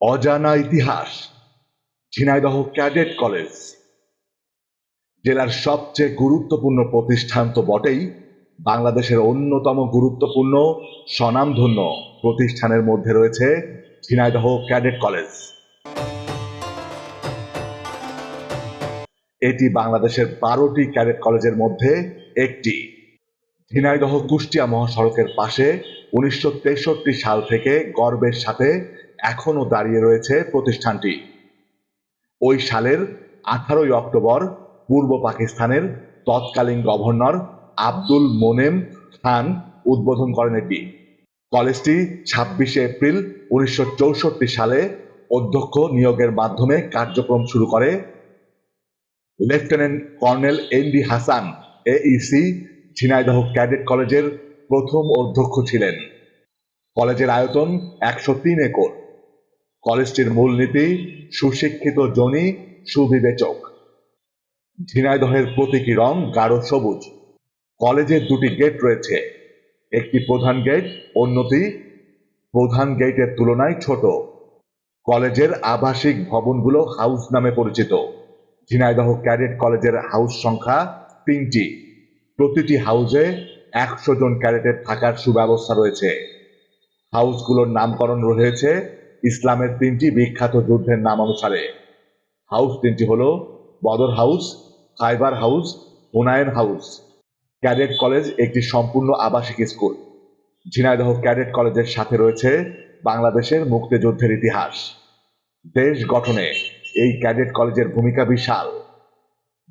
অজানা ইতিহাস, Jhenaidah cadet college. জেলার সবচেয়ে গুরুত্বপূর্ণ প্রতিষ্ঠান তো বটেই বাংলাদেশের অন্যতম গুরুত্বপূর্ণ স্বনামধন্য প্রতিষ্ঠানের মধ্যে রয়েছে ঝিনাইদহ ক্যাডেট কলেজ। এটি বাংলাদেশের বারোটি ক্যাডেট কলেজের মধ্যে একটি। ঝিনাইদহ কুষ্টিয়া মহাসড়কের পাশে উনিশশো তেষট্টি সাল থেকে গর্বের সাথে এখনও দাঁড়িয়ে রয়েছে প্রতিষ্ঠানটি। ওই সালের আঠারোই অক্টোবর পূর্ব পাকিস্তানের তৎকালীন গভর্নর আব্দুল মোনেম খান উদ্বোধন করেন এটি। কলেজটি ছাব্বিশে এপ্রিল উনিশশো চৌষট্টি সালে অধ্যক্ষ নিয়োগের মাধ্যমে কার্যক্রম শুরু করে। Lieutenant colonel N D Hasan Aisi Jhenaidah cadet কলেজের প্রথম অধ্যক্ষ ছিলেন। কলেজের আয়তন একশো তিন একর। কলেজটির মূলনীতি সুশিক্ষিত জনি, সুবিবেচক। ঝিনাইদহের প্রতীকী রং গাঢ় সবুজ। কলেজের দুটি গেট রয়েছে। একটি প্রধান গেট, অন্যটি প্রধান গেটের তুলনায় ছোট। কলেজের আবাসিক ভবনগুলো হাউস নামে পরিচিত। ঝিনাইদহ ক্যাডেট কলেজের হাউস সংখ্যা তিনটি। প্রতিটি হাউসে একশো জন ক্যাডেটের থাকার সুব্যবস্থা রয়েছে। হাউসগুলোর নামকরণ রয়েছে ইসলামের তিনটি বিখ্যাত যুদ্ধের নাম অনুসারে। হাউস তিনটি হল Badr house Khyber house, Hunain house. Cadet college একটি সম্পূর্ণ আবাসিক স্কুল। ঝিনাইদহ ক্যাডেট কলেজের সাথে রয়েছে বাংলাদেশের মুক্তিযুদ্ধের ইতিহাস। দেশ গঠনে এই ক্যাডেট কলেজের ভূমিকা বিশাল।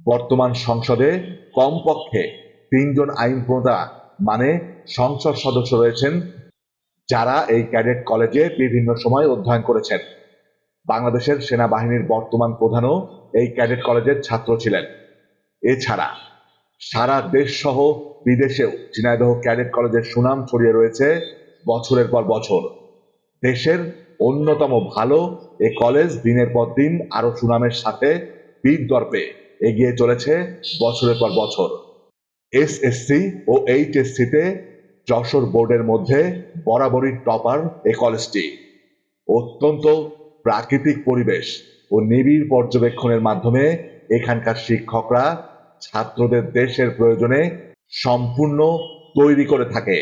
বর্তমান সংসদে কমপক্ষে তিনজন আইন প্রণেতা মানে সংসদ সদস্য রয়েছেন যারা এই ক্যাডেট কলেজে বিভিন্ন সময় অধ্যয়ন করেছেন। বাংলাদেশের সেনাবাহিনীর বর্তমান প্রধানও এই ক্যাডেট কলেজের ছাত্র ছিলেন। এছাড়া সারা দেশ সহ বিদেশেও ঝিনাইদহ ক্যাডেট কলেজের সুনাম ছড়িয়ে রয়েছে বছরের পর বছর। দেশের অন্যতম ভালো এ কলেজ দিনের পর দিন আরও সুনামের সাথে বীর দর্পে এগিয়ে চলেছে বছরের পর বছর। এসএসসি ও এইচ এস এইচএসসিতে যশোর বোর্ডের মধ্যে বরাবরই টপার এ কলেজটি। অত্যন্ত প্রাকৃতিক পরিবেশ ও নিবিড় পর্যবেক্ষণের মাধ্যমে এখানকার শিক্ষকরা ছাত্রদের দেশের প্রয়োজনে সম্পূর্ণ তৈরি করে থাকে।